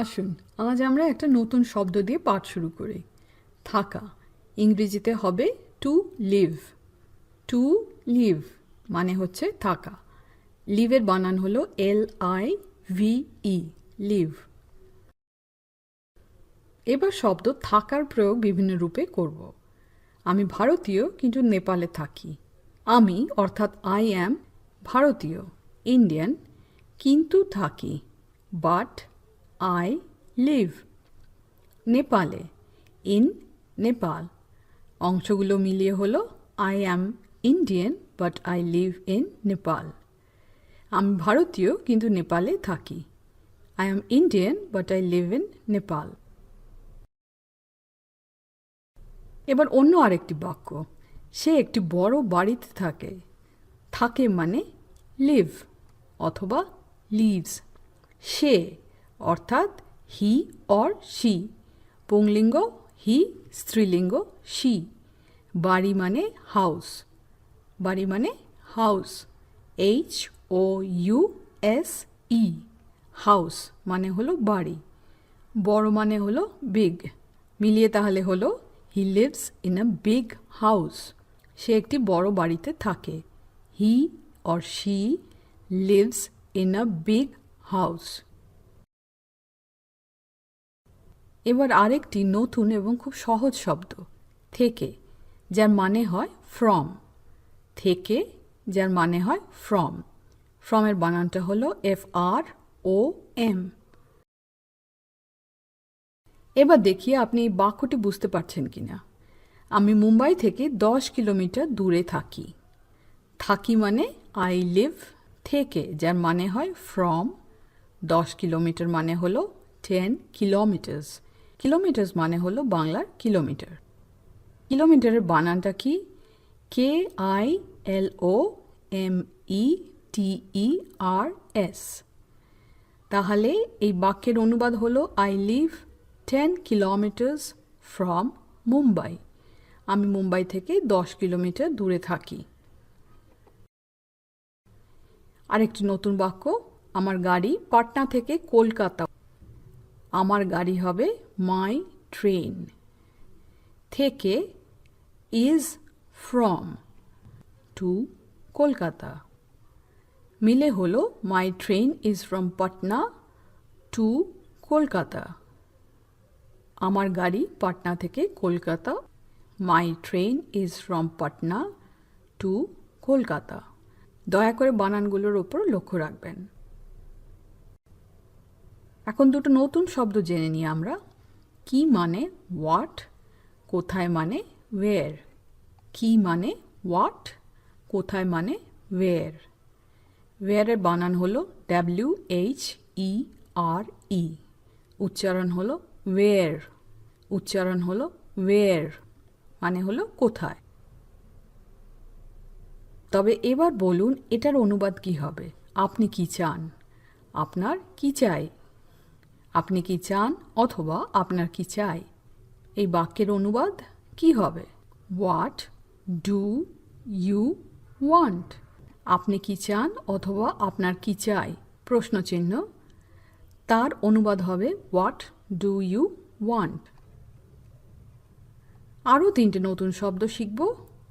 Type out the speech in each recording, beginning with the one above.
আসুন, আজ আমরা একটা নতুন শব্দ দিয়ে পাঠ শুরু করি। থাকা, ইংরেজিতে হবে টু লিভ টু লিভ মানে হচ্ছে থাকা। লিভের বানান হলো L I V E live এবার শব্দ থাকার প্রয়োগ বিভিন্ন রূপে করব। আমি ভারতীয়, কিন্তু নেপালে থাকি। আমি, অর্থাৎ আই অ্যাম ভারতীয় ইন্ডিয়ান কিন্তু থাকি। বাট আই লিভ নেপালে। ইন নেপাল অংশগুলো মিলিয়ে হলো I am Indian but I live in Nepal আমি ভারতীয়, কিন্তু নেপালে থাকি। I am Indian but I live in Nepal এবার অন্য আরেকটি বাক্য। সে একটি বড় বাড়িতে থাকে। থাকে মানে লিভ অথবা লিভস সে অর্থাৎ হি অর শি। পুংলিঙ্গ হি, স্ত্রীলিঙ্গ শি। বাড়ি মানে হাউস। বাড়ি মানে house. H O U S E. House মানে হলো বাড়ি। বড় মানে হলো বিগ। মিলিয়ে তাহলে হলো he lives in a big house. সে একটি বড় বাড়িতে থাকে। He or she lives in a big house. এবার আরেকটি নতুন এবং খুব সহজ শব্দ, থেকে, যার মানে হয় ফ্রম থেকে, যার মানে হয় ফ্রম ফ্রমের বানানটা হলো এফ আর ও এম এবার দেখি আপনি এই বাক্যটি বুঝতে পারছেন কিনা। আমি মুম্বাই থেকে দশ কিলোমিটার দূরে থাকি। থাকি মানে আই লিভ থেকে, যার মানে হয় ফ্রম দশ কিলোমিটার মানে হলো টেন কিলোমিটার্স কিলোমিটার্স মানে হলো বাংলার কিলোমিটার কিলোমিটারের বানানটা কি? K I L O M E T E R S তাহলে এই বাক্যের অনুবাদ হলো I live ten kilometres from Mumbai আমি মুম্বাই থেকে দশ কিলোমিটার দূরে থাকি। আরেকটি নতুন বাক্য, আমার গাড়ি পাটনা থেকে কলকাতা আমার গাড়ি হবে মাই ট্রেন। থেকে ইজ ফ্রম টু কলকাতা। মিলে হলো my train is from Patna to Kolkata. আমার গাড়ি পাটনা থেকে Kolkata, my train is from Patna to Kolkata. দয়া করে বানানগুলোর ওপর লক্ষ্য রাখবেন। এখন দুটো নতুন শব্দ জেনে নিই আমরা। কি মানে হোয়াট কোথায় মানে ওয়ের কি মানে হোয়াট কোথায় মানে ওয়ের ওয়েরের বানান হলো ডাব্লিউ এইচ ই আর ই উচ্চারণ হলো ওয়ের উচ্চারণ হলো ওয়ের মানে হলো কোথায়। তবে এবার বলুন, এটার অনুবাদ কি হবে? আপনি কি চান? আপনার কি চাই? আপনি কি চান অথবা আপনার কি চাই? এই বাক্যের অনুবাদ কি হবে? হোয়াট ডু ইউ ওয়ান্ট আপনি কি চান অথবা আপনার কি চাই? প্রশ্নচিহ্ন। তার অনুবাদ হবে হোয়াট ডু ইউ ওয়ান্ট আরও তিনটে নতুন শব্দ শিখব।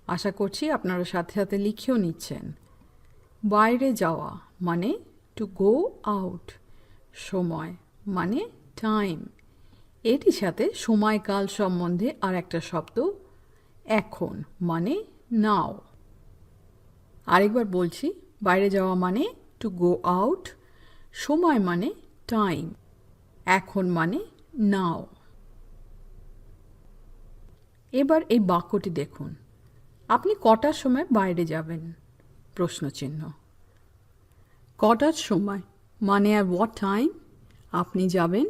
আশা করছি আপনারা সাথে সাথে লিখেও নিচ্ছেন। বাইরে যাওয়া মানে টু গো আউট সময়। মানে টাইম এটির সাথে সময়কাল সম্বন্ধে আর একটা শব্দ, এখন মানে নাও আরেকবার বলছি, বাইরে যাওয়া মানে টু গো আউট সময় মানে টাইম এখন মানে নাও এবার এই বাক্যটি দেখুন। আপনি কটার সময় বাইরে যাবেন? প্রশ্নচিহ্ন। কটার সময়? মানে আর হোয়াট টাইম আপনি যাবেন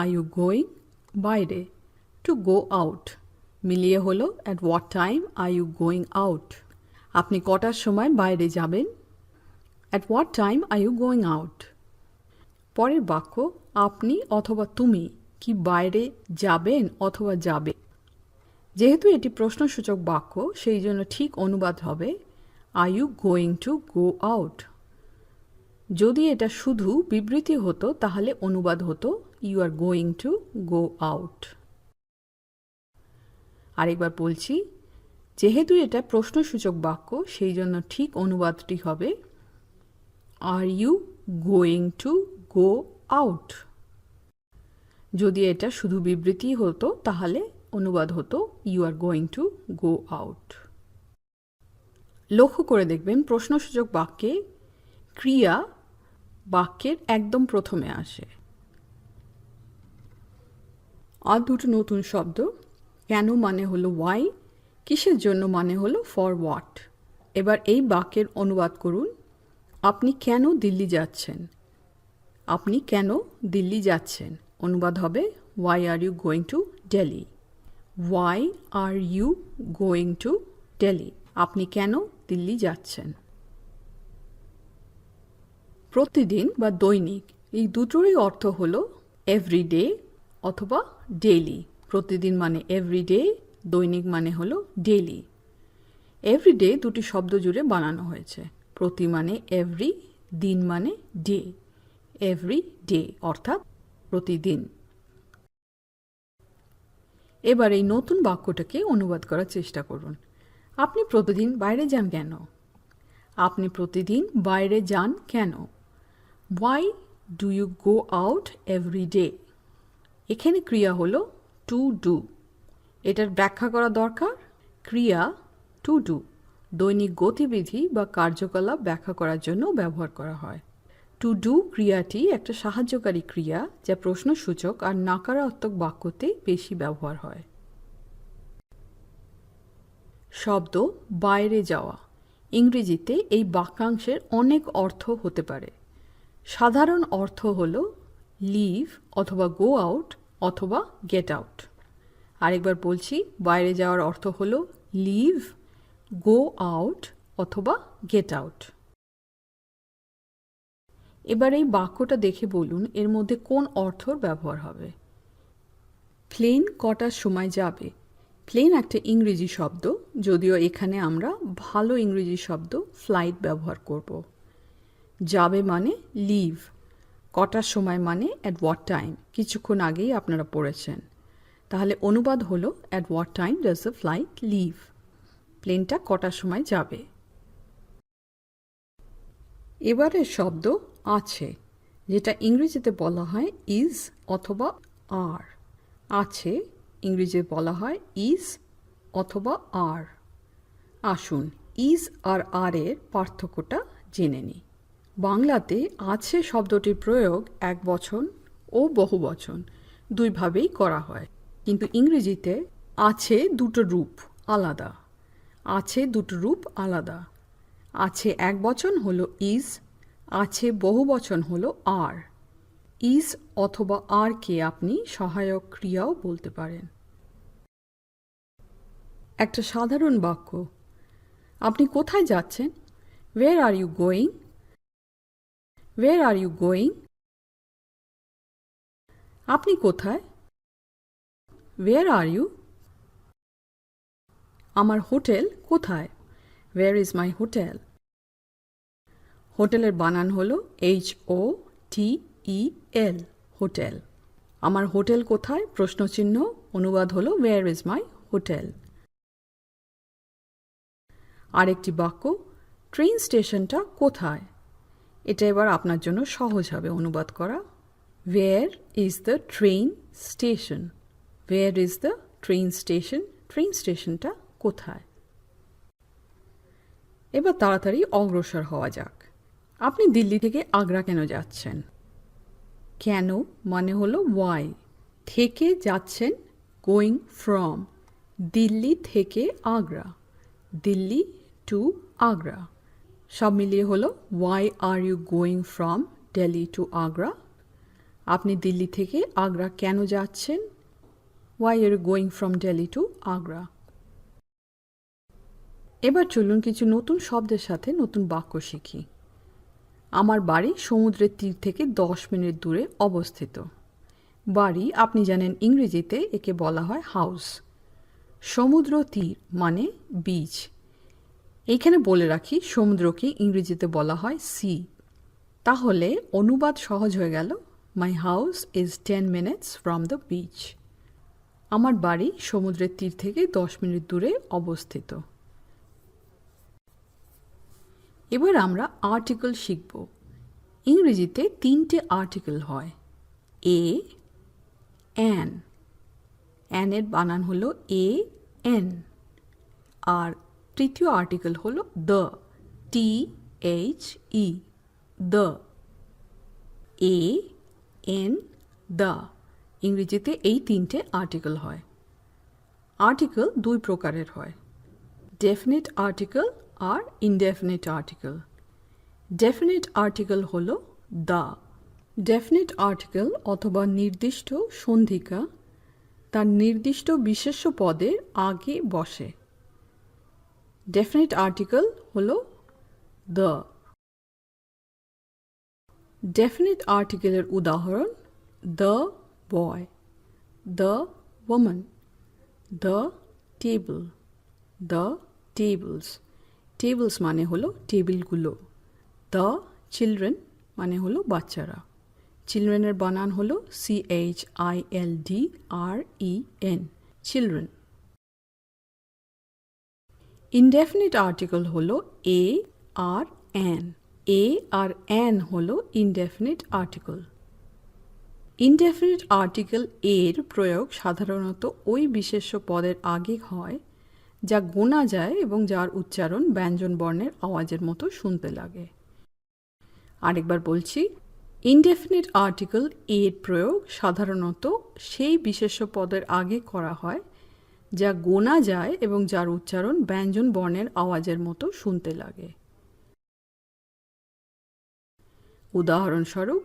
আই ইউ গোয়িং বাইরে। টু গো আউট মিলিয়ে হলো at what time I you going out আপনি কটার সময় বাইরে যাবেন? At what time I you going out পরের বাক্য, আপনি অথবা তুমি কি বাইরে যাবেন অথবা যাবে? যেহেতু এটি প্রশ্নসূচক বাক্য, সেই জন্য ঠিক অনুবাদ হবে are you going to go out যদি এটা শুধু বিবৃতি হতো, তাহলে অনুবাদ হতো you are going to go out আরেকবার বলছি, যেহেতু এটা প্রশ্নসূচক বাক্য, সেই জন্য ঠিক অনুবাদটি হবে are you going to go out যদি এটা শুধু বিবৃতি হতো, তাহলে অনুবাদ হতো you are going to go out লক্ষ্য করে দেখবেন, প্রশ্নসূচক বাক্যে ক্রিয়া বাক্যের একদম প্রথমে আসে। আর দুটো নতুন শব্দ, কেন মানে হলো ওয়াই কিসের জন্য মানে হলো ফর হোয়াট এবার এই বাক্যের অনুবাদ করুন। আপনি কেন দিল্লি যাচ্ছেন? আপনি কেন দিল্লি যাচ্ছেন? অনুবাদ হবে why are you going to Delhi why are you going to Delhi আপনি কেন দিল্লি যাচ্ছেন? প্রতিদিন বা দৈনিক এই দুটোরই অর্থ হল এভরিডে অথবা ডেইলি প্রতিদিন মানে এভরিডে দৈনিক মানে হলো ডেইলি এভরিডে দুটি শব্দ জুড়ে বানানো হয়েছে। প্রতি মানে এভরি দিন মানে ডে এভরি ডে অর্থাৎ প্রতিদিন। এবার এই নতুন বাক্যটাকে অনুবাদ করার চেষ্টা করুন। আপনি প্রতিদিন বাইরে যান কেন? আপনি প্রতিদিন বাইরে যান কেন? Why do you go out every day এখানে ক্রিয়া হলো টু ডু এটার ব্যাখ্যা করা দরকার? ক্রিয়া টু ডু দৈনিক গতিবিধি বা কার্যকলাপ ব্যাখ্যা করার জন্য ব্যবহার করা হয়। টু ডু ক্রিয়াটি একটা সাহায্যকারী ক্রিয়া যা প্রশ্নসূচক আর নাকারাত্মক বাক্যতে বেশি ব্যবহার হয়। শব্দ বাইরে যাওয়া। ইংরেজিতে এই বাক্যাংশের অনেক অর্থ হতে পারে। সাধারণ অর্থ হল লিভ অথবা গো আউট অথবা গেট আউট। আরেকবার বলছি, বাইরে যাওয়ার অর্থ হল লিভ, গো আউট অথবা গেট আউট। এবার এই বাক্যটা দেখে বলুন, এর মধ্যে কোন অর্থর ব্যবহার হবে? প্লেন কটার সময় যাবে? প্লেন একটা ইংরেজি শব্দ, যদিও এখানে আমরা ভালো ইংরেজি শব্দ, ফ্লাইট ব্যবহার করব। যাবে মানে লিভ কটার সময় মানে অ্যাট হোয়াট টাইম কিছুক্ষণ আগেই আপনারা পড়েছেন। তাহলে অনুবাদ হলো at what time does the flight leave প্লেনটা কটার সময় যাবে? এবারের শব্দ আছে, যেটা ইংরেজিতে বলা হয় ইজ অথবা আর আছে, ইংরেজিতে বলা হয় ইজ অথবা আর আসুন ইজ আর আর এর পার্থক্যটা জেনে নিই। বাংলাতে আছে শব্দটির প্রয়োগ এক বচন ও বহু বচন। দুইভাবেই করা হয়। কিন্তু ইংরেজিতে আছে দুটো রূপ আলাদা। আছে দুটো রূপ আলাদা। আছে এক বচন হলো ইজ আছে বহু বচন হলো আর ইজ অথবা আর কে আপনি সহায়ক ক্রিয়াও বলতে পারেন। একটা সাধারণ বাক্য। আপনি কোথায় যাচ্ছেন? Where are you going where are you going আপনি কোথায়? ওয়ের আর ইউ আমার হোটেল কোথায়? ওয়ের ইজ মাই হোটেল হোটেলের বানান হলো H O T E L hotel. আমার হোটেল কোথায়? প্রশ্নচিহ্ন, অনুবাদ হলো ওয়ের ইজ মাই হোটেল আরেকটি বাক্য, ট্রেন স্টেশনটা কোথায়? এটা এবার আপনার জন্য সহজ হবে অনুবাদ করা। Where is the train station where is the train station train স্টেশনটা কোথায়? এবার তাড়াতাড়ি অগ্রসর হওয়া যাক। আপনি দিল্লি থেকে আগ্রা কেন যাচ্ছেন? কেন মানে হলো ওয়াই থেকে যাচ্ছেন গোয়িং ফ্রম দিল্লি থেকে আগ্রা। দিল্লি টু আগ্রা। সব মিলিয়ে হলো why are you going from Delhi to Agra আপনি দিল্লি থেকে আগ্রা কেন যাচ্ছেন? Why are you going from Delhi to Agra এবার চলুন কিছু নতুন শব্দের সাথে নতুন বাক্য শিখি। আমার বাড়ি সমুদ্রের তীর থেকে দশ মিনিট দূরে অবস্থিত। বাড়ি, আপনি জানেন ইংরেজিতে একে বলা হয় হাউস সমুদ্র তীর মানে বিচ এইখানে বলে রাখি, সমুদ্রকে ইংরেজিতে বলা হয় সি তাহলে অনুবাদ সহজ হয়ে গেল। My house is ten minutes from the beach আমার বাড়ি সমুদ্রের তীর থেকে দশ মিনিট দূরে অবস্থিত। এবার আমরা আর্টিকেল শিখব। ইংরেজিতে তিনটে আর্টিকেল হয়। এ অ্যান অ্যানের বানান হলো এ এন আর তৃতীয় আর্টিকেল হলো the T H E the a an the ইংরেজিতে এই তিনটে আর্টিকেল হয়। আর্টিকেল দুই প্রকারের হয়। ডেফিনেট আর্টিকেল আর ইনডেফিনেট আর্টিকেল ডেফিনেট আর্টিকেল হলো দ্য ডেফিনেট আর্টিকেল অথবা নির্দিষ্ট সন্ধিকা তার নির্দিষ্ট বিশেষ্য পদের আগে বসে। ডেফিনিট আর্টিকেল হলো দ্য ডেফিনিট আর্টিকেলের উদাহরণ the boy the woman the table the tables tables মানে হলো টেবিলগুলো দ্য চিলড্রেন মানে হলো বাচ্চারা। চিলড্রেনের বানান হলো C H I L D R E N children indefinite article হলো এ আর অ্যান এ আর অ্যান হলো ইনডেফিনিট আর্টিকেল ইনডেফিনিট আর্টিকেল এর প্রয়োগ সাধারণত ওই বিশেষ্য পদের আগে হয়, যা গোনা যায় এবং যার উচ্চারণ ব্যঞ্জন বর্ণের আওয়াজের মতো শুনতে লাগে। আরেকবার বলছি ইনডেফিনিট আর্টিকেল এর প্রয়োগ সাধারণত সেই বিশেষ্য পদের আগে করা হয় যা গোনা যায় এবং যার উচ্চারণ ব্যঞ্জন বর্ণের আওয়াজের মতো শুনতে লাগে। উদাহরণস্বরূপ,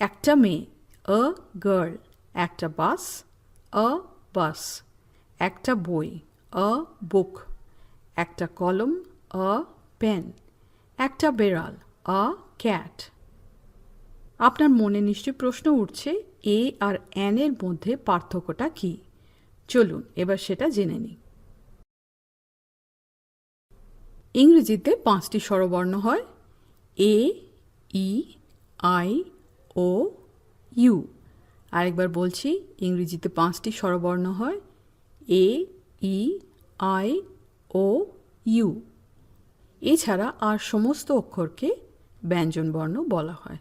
একটা মেয়ে আ গার্ল একটা বাস আ বাস একটা বই আ বুক একটা কলম আ পেন একটা বেড়াল আ ক্যাট আপনার মনে নিশ্চয়ই প্রশ্ন উঠছে, এ আর অ্যানের মধ্যে পার্থক্যটা কি? চলুন, এবার সেটা জেনে নিই। ইংরেজিতে পাঁচটি স্বরবর্ণ হয়। A, E, I, O, U. আরেকবার বলছি, ইংরেজিতে পাঁচটি স্বরবর্ণ হয়। A, E, I, O, U. এছাড়া আর সমস্ত অক্ষরকে ব্যঞ্জনবর্ণ বলা হয়।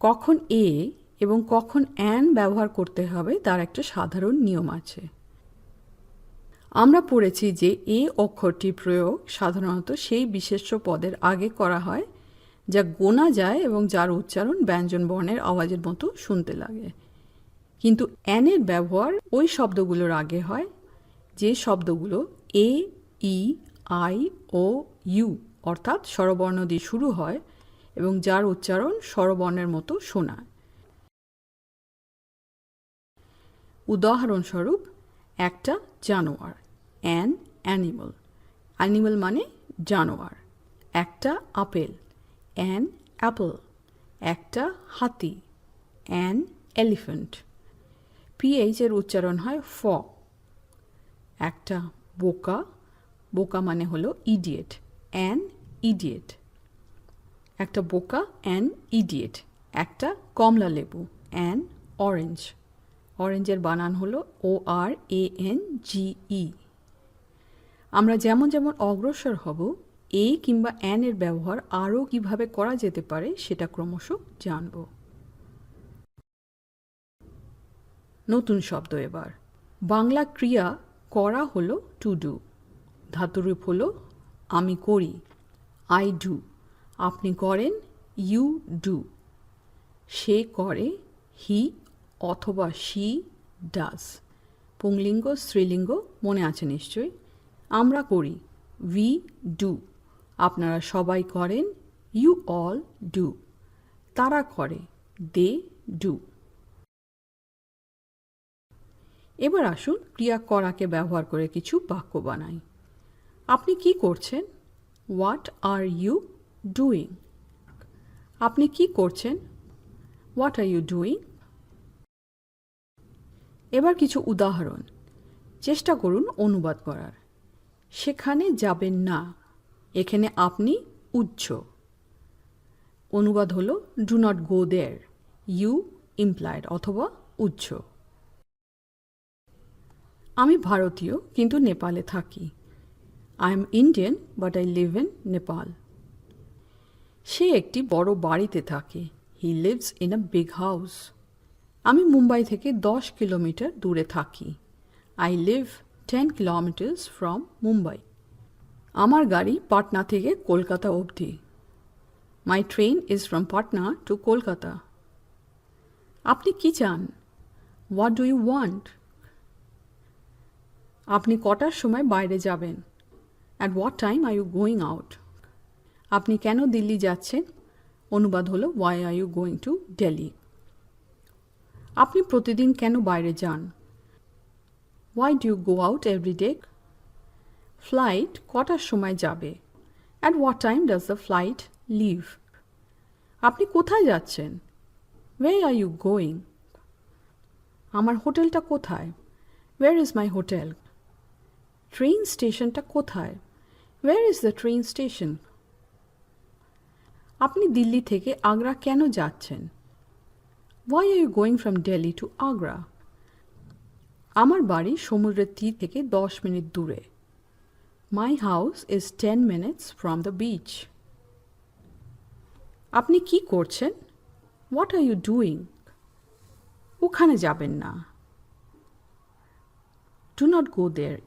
কখন এ এবং কখন অ্যান ব্যবহার করতে হবে তার একটা সাধারণ নিয়ম আছে। আমরা পড়েছি যে এ অক্ষরটির প্রয়োগ সাধারণত সেই বিশেষ্য পদের আগে করা হয়, যা গোনা যায় এবং যার উচ্চারণ ব্যঞ্জন বর্ণের আওয়াজের মতো শুনতে লাগে। কিন্তু অ্যানের ব্যবহার ওই শব্দগুলোর আগে হয়, যে শব্দগুলো এ, ই, আই, ও, ইউ অর্থাৎ স্বরবর্ণ দিয়ে শুরু হয় এবং যার উচ্চারণ স্বরবর্ণের মতো শোনায় উদাহরণস্বরূপ, একটা জানোয়ার অ্যান অ্যানিমাল অ্যানিমাল মানে জানোয়ার। একটা আপেল অ্যান অ্যাপল একটা হাতি অ্যান এলিফ্যান্ট পিএইচ এর উচ্চারণ হয় ফ। একটা বোকা বোকা মানে হলো ইডিয়েট অ্যান ইডিয়েট একটা বোকা অ্যান ইডিয়েট একটা কমলা লেবু অ্যান অরেঞ্জ অরেঞ্জের বানান হলো ও আর এ এন জি ই আমরা যেমন যেমন অগ্রসর হব, এ কিংবা অ্যান এর ব্যবহার আরও কীভাবে করা যেতে পারে সেটা ক্রমশ জানব। নতুন শব্দ এবার। বাংলা ক্রিয়া করা হলো টু ডু ধাতুরূপ হলো আমি করি আই ডু আপনি করেন ইউ ডু সে করে হি অথবা শি ডাজ পুংলিঙ্গ, স্ত্রীলিঙ্গ, মনে আছে নিশ্চয়ই? আমরা করি। We do. আপনারা সবাই করেন, ইউ অল ডু। তারা করে, দে ডু। এবার আসুন ক্রিয়া করাকে ব্যবহার করে কিছু বাক্য বানাই। আপনি কি করছেন? What are you doing? আপনি কি করছেন? What are you doing? এবার কিছু উদাহরণ। চেষ্টা করুন অনুবাদ করার। সেখানে যাবেন না, এখানে আপনি উচ্চ। অনুবাদ হলো do not go there you employed অথবা উচ্চ। আমি ভারতীয়, কিন্তু নেপালে থাকি। I am Indian but I live in Nepal সে একটি বড় বাড়িতে থাকে। He lives in a big house আমি মুম্বাই থেকে দশ কিলোমিটার দূরে থাকি। I live ten kilometres from Mumbai. আমার গাড়ি পাটনা থেকে কলকাতা অবধি। My train is from Patna to Kolkata. আপনি কি চান? হোয়াট ডু ইউ ওয়ান্ট আপনি কটার সময় বাইরে যাবেন? At what time are you going out আপনি কেন দিল্লি যাচ্ছেন? অনুবাদ হলো why are you going to Delhi আপনি প্রতিদিন কেন বাইরে যান? Why do go out every day flight কটার সময় যাবে? At what time does the flight leave আপনি কোথায় যাচ্ছেন? ওয়ে আর ইউ গোয়িং আমার হোটেলটা কোথায়? Where is my hotel train স্টেশনটা কোথায়? Where is the train station আপনি দিল্লি থেকে আগ্রা কেন যাচ্ছেন? Why are you going from Delhi to Agra আমার বাড়ি সমুদ্রের তীর থেকে দশ মিনিট দূরে। My house is ten minutes from the beach আপনি কি করছেন? হোয়াট আর ইউ ডুইং ওখানে যাবেন না। Do not go there